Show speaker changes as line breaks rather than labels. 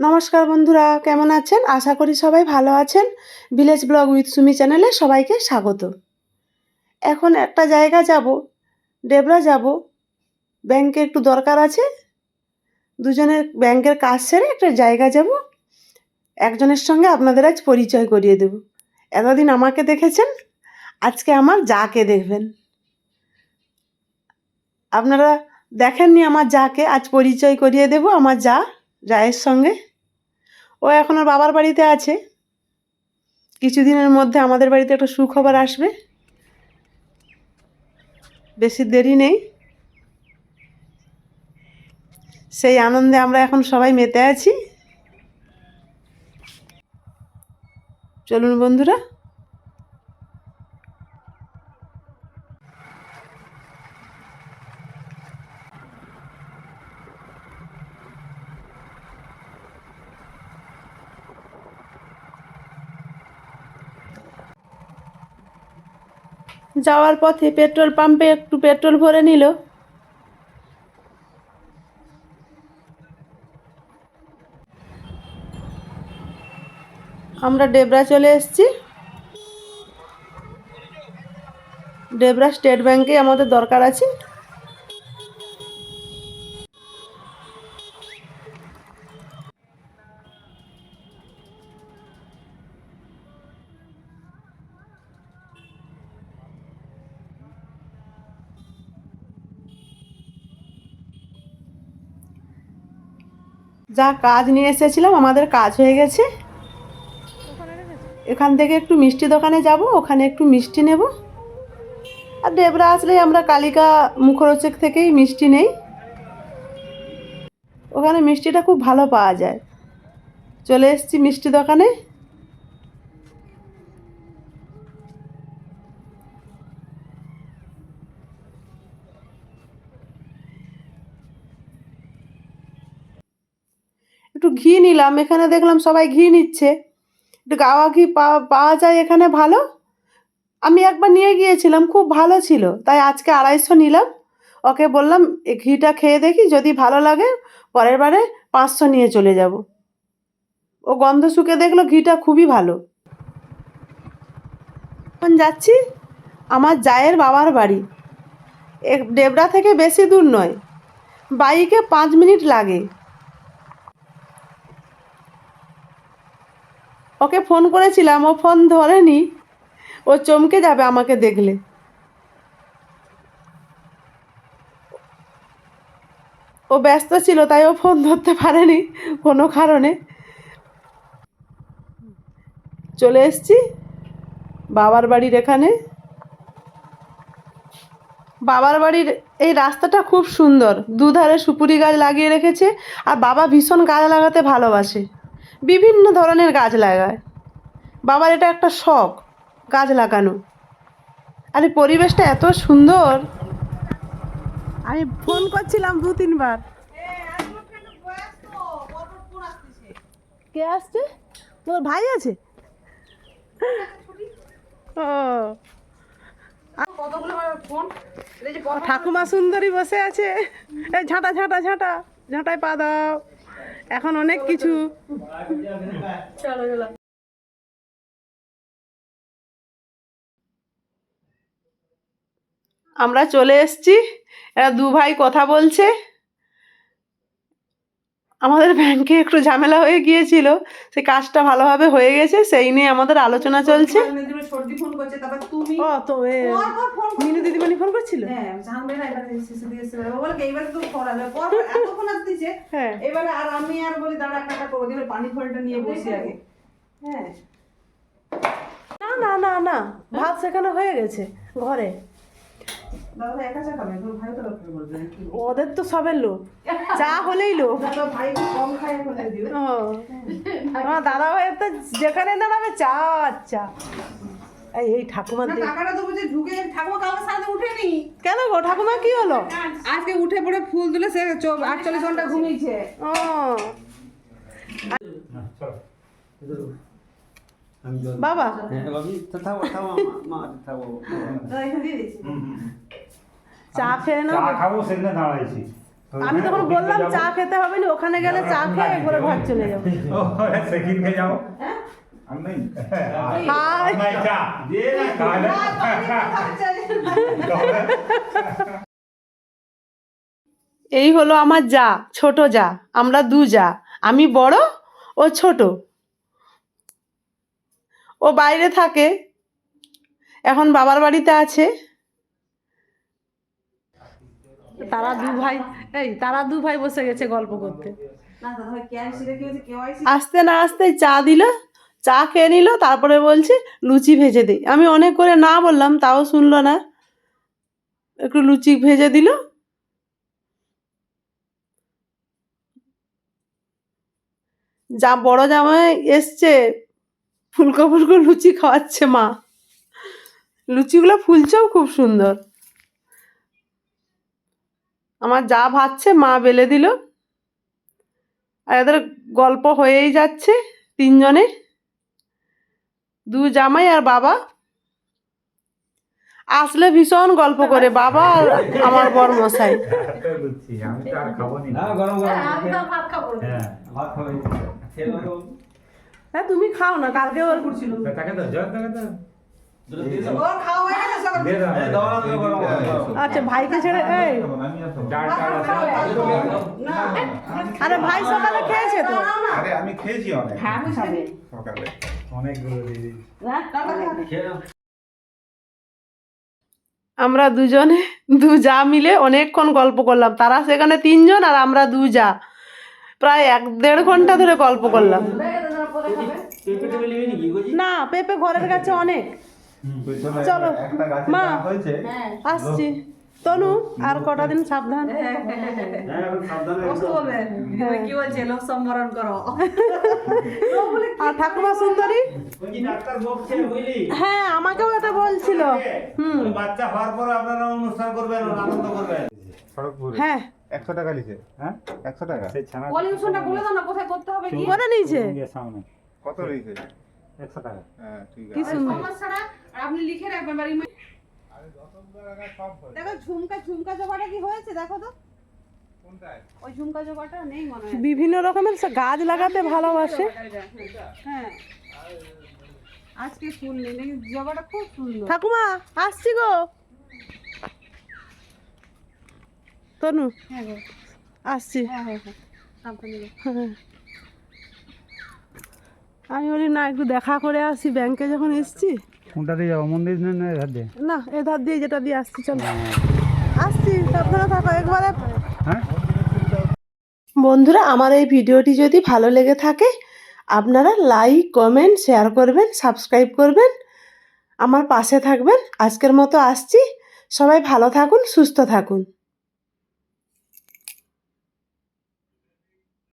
নমস্কার বন্ধুরা, কেমন আছেন? আশা করি সবাই ভালো আছেন। ভিলেজ ব্লগ উইথ সুমি চ্যানেলে সবাইকে স্বাগত। এখন একটা জায়গা যাব ডেবরা যাব। ব্যাংকে একটু দরকার আছে। দুজনের ব্যাংকের কাজ সেরে একটা জায়গা যাব। একজনের সঙ্গে আপনাদের আজ পরিচয় করিয়ে দেব। এতদিন আমাকে দেখেছেন, আজকে আমার যাকে দেখবেন। আপনারা দেখেননি আমার যাকে, আজ পরিচয় করিয়ে দেব আমার যা, জায়ের সঙ্গে। ও এখন ওর বাবার বাড়িতে আছে। কিছুদিনের মধ্যে আমাদের বাড়িতে একটা সুখবর আসবে। বেশি দেরি নেই। সেই আনন্দে আমরা এখন সবাই মেতে আছি। চলুন বন্ধুরা যাওয়ার পথে পেট্রোল পাম্পে একটু পেট্রোল ভরে নিল। আমরা ডেবরা চলে এসছি। ডেবরা স্টেট ব্যাংকে আমাদের দরকার আছে। যা কাজ নিয়ে এসেছিলাম, আমাদের কাজ হয়ে গেছে। এখান থেকে একটু মিষ্টি দোকানে যাব, ওখানে একটু মিষ্টি নেব। আর ডেবরা আসলে আমরা কালিকা মুখরোচক থেকেই মিষ্টি নেই। ওখানে মিষ্টিটা খুব ভালো পাওয়া যায়। চলে এসেছি মিষ্টি দোকানে। ঘি নিলাম, এখানে দেখলাম সবাই ঘি নিচ্ছে। একটু গাওয়া ঘি পাওয়া পাওয়া যায় এখানে ভালো। আমি একবার নিয়ে গিয়েছিলাম, খুব ভালো ছিল। তাই আজকে আড়াইশো নিলাম। ওকে বললাম ঘিটা খেয়ে দেখি, যদি ভালো লাগে, পরের বারে পাঁচশো নিয়ে চলে যাব। ও গন্ধ শুকে দেখল ঘিটা খুবই ভালো। এখন যাচ্ছি আমার জায়ের বাবার বাড়ি। ডেবরা থেকে বেশি দূর নয়। বাইকে পাঁচ মিনিট লাগে। ওকে ফোন করেছিলাম, ও ফোন ধরেনি। ও চমকে যাবে আমাকে দেখলে। ও ব্যস্ত ছিল, তাই ও ফোন ধরতে পারেনি কোনো কারণে। চলে এসছি বাবার বাড়ির এখানে। বাবার বাড়ির এই রাস্তাটা খুব সুন্দর, দুধারে সুপুরি গাছ লাগিয়ে রেখেছে, আর বাবা ভীষণ গাছ লাগাতে ভালোবাসে। বিভিন্ন ধরনের গাছ লাগায়। বাবার এটা একটা শখ, গাছ লাগানো। আরে পরিবেশটা এত সুন্দর। আমি ফোন করছিলাম দু তিনবার। কে আসছে? তোর ভাই আছে? ঠাকুমা সুন্দরী বসে আছে। এই ঝাঁটা ঝাঁটা ঝাঁটা, ঝাঁটায় পা দাও। এখন অনেক কিছু। আমরা চলে এসছি। এরা দু ভাই কথা বলছে। আমাদের ব্যাংকে একটু ঝামেলা হয়ে গিয়েছিল সে কাজটা ভালোভাবে হয়ে গেছে সেই নিয়ে আমাদের আলোচনা চলছে। ও তো মিনু দিদিমণি ফোন করছিল?
হ্যাঁ এবারে
হ্যাঁ।
এবারে আর আমি আর বলি দাঁড়া একটা একটা করে দিলে পানি ফলটা নিয়ে বসি আগে। হ্যাঁ।
না না না না ভাত সেখানে হয়ে গেছে ঘরে। ওদের তো সবের লোক। চা হলেই লোক।
দাদা ভাই একটু কম খায় বলে দিবে
ও। আমার দাদা ভাইয়ের তো যেখানে দাঁড়াবে চা চা। এই এই ঠাকুমার
টাকাটা তো বুঝে ঢুকে ঠাকুমা কালকে সাথে উঠেনি।
কেন গো ঠাকুমা কি হলো?
আজকে উঠে পড়ে ফুল তুলে সে আটচল্লিশ ঘণ্টা ঘুমিয়েছে।
ও। বাবা। চা খেয়ে
না খাব সেখানে দাঁড়াইছি।
আমি তখন বললাম চা খেতে হবে না ওখানে গেলে চা খেয়ে একবারে ঘর চলে যাব।
হ্যাঁ? খেয়ে
এই হলো আমার যা ছোট যা আমরা দু যা আমি বড় ও ছোট। ও বাইরে থাকে। এখন বাবার বাড়িতে আছে। তারা দু ভাই এই তারা দু ভাই বসে গেছে গল্প করতে। আসতে না আসতে চা দিল চা খেয়ে নিল তারপরে বলছে লুচি ভেজে দিই আমি অনেক করে না বললাম তাও শুনলো না। একটু লুচি ভেজে দিল। যা বড় জামাই এসছে ফুলকো ফুলকো লুচি খাওয়াচ্ছে মা। লুচিগুলো ফুলছেও খুব সুন্দর। আমার যা ভাজছে মা বেলে দিল। আর এদের গল্প হয়েই যাচ্ছে তিনজনে। দু জামাই আর বাবা। আসলে ভীষণ গল্প করে বাবা আর আমার বর মশাই
খাব না।
গরম গরম।
ভাত খাব।
হ্যাঁ
তুমি খাও না কালকে ওর
ছিল
তো তাকে তো জল তাকে তো
দুটো দিয়ে দাও।
ওর খাওয়া গেছে সকাল
দে দাও
এই দাও না, দাও, গরম গরম, গরম।
আচ্ছা ভাইকে ছেড়ে এই। আরে ভাই সকালে খেয়েছে তো?
আরে আমি খেয়েছি অনেক।
হ্যাঁ আমি
সকালে।
অনেকগুলো।
আমরা দুজনে দু যা মিলে অনেকক্ষণ গল্প করলাম। তারা সেখানে তিনজন আর আমরা দু যা। প্রায় এক দেড় ঘণ্টা ধরে গল্প করলাম। না পেঁপে ঘরের কাছে অনেক। চলো, মা। আসছি। তনু আর কটা দিন সাবধান?
হ্যাঁ, এখন সাবধানে
কি বলছে লোক সম্বরণ করো।
আর ঠাকুমা সুন্দরী? হ্যাঁ আমাকেও এটা বলছিল। হুম
বাচ্চা হওয়ার পরে আপনারা অনুষ্ঠান করবেন আনন্দ করবেন।
হ্যাঁ।
একশো টাকা লিখে
হ্যাঁ?
একশো টাকা।
সেই ছানা
পলিউশনটা বলে দাও না কোথায় করতে হবে কি
করে নিয়েছে?
ইয়ে সামনে।
কত
টাকা।
হ্যাঁ ঠিক আছে।
আর আপনি লিখে রাখবেন বাড়ি
দেখো ঝুমকা ঝুমকা জবাটা কি হয়েছে? দেখো তো। ওই ঝুমকা জবাটা নেই মনে হয়।
বিভিন্ন রকমের গাছ লাগাতে ভালোবাসে।
হ্যাঁ। আজকে ফুল নেই জবাটা খুব সুন্দর।
ঠাকুমা আসছি গো। তনু?
হ্যাঁ
আসছি।
হ্যাঁ
হ্যাঁ। আমি বলি না একটু দেখা করে আসি ব্যাংকে যখন এসছি।
কোনটা দিয়ে যাব? মন্দির না না এধার দিয়ে?
না এধার দিয়ে যেটা দিয়ে আসছি চলো। আসছি সাবধানে থাকো একবারে।
হ্যাঁ?
বন্ধুরা আমার এই ভিডিওটি যদি ভালো লেগে থাকে আপনারা লাইক কমেন্ট শেয়ার করবেন সাবস্ক্রাইব করবেন। আমার পাশে থাকবেন। আজকের মতো আসছি। সবাই ভালো থাকুন সুস্থ থাকুন।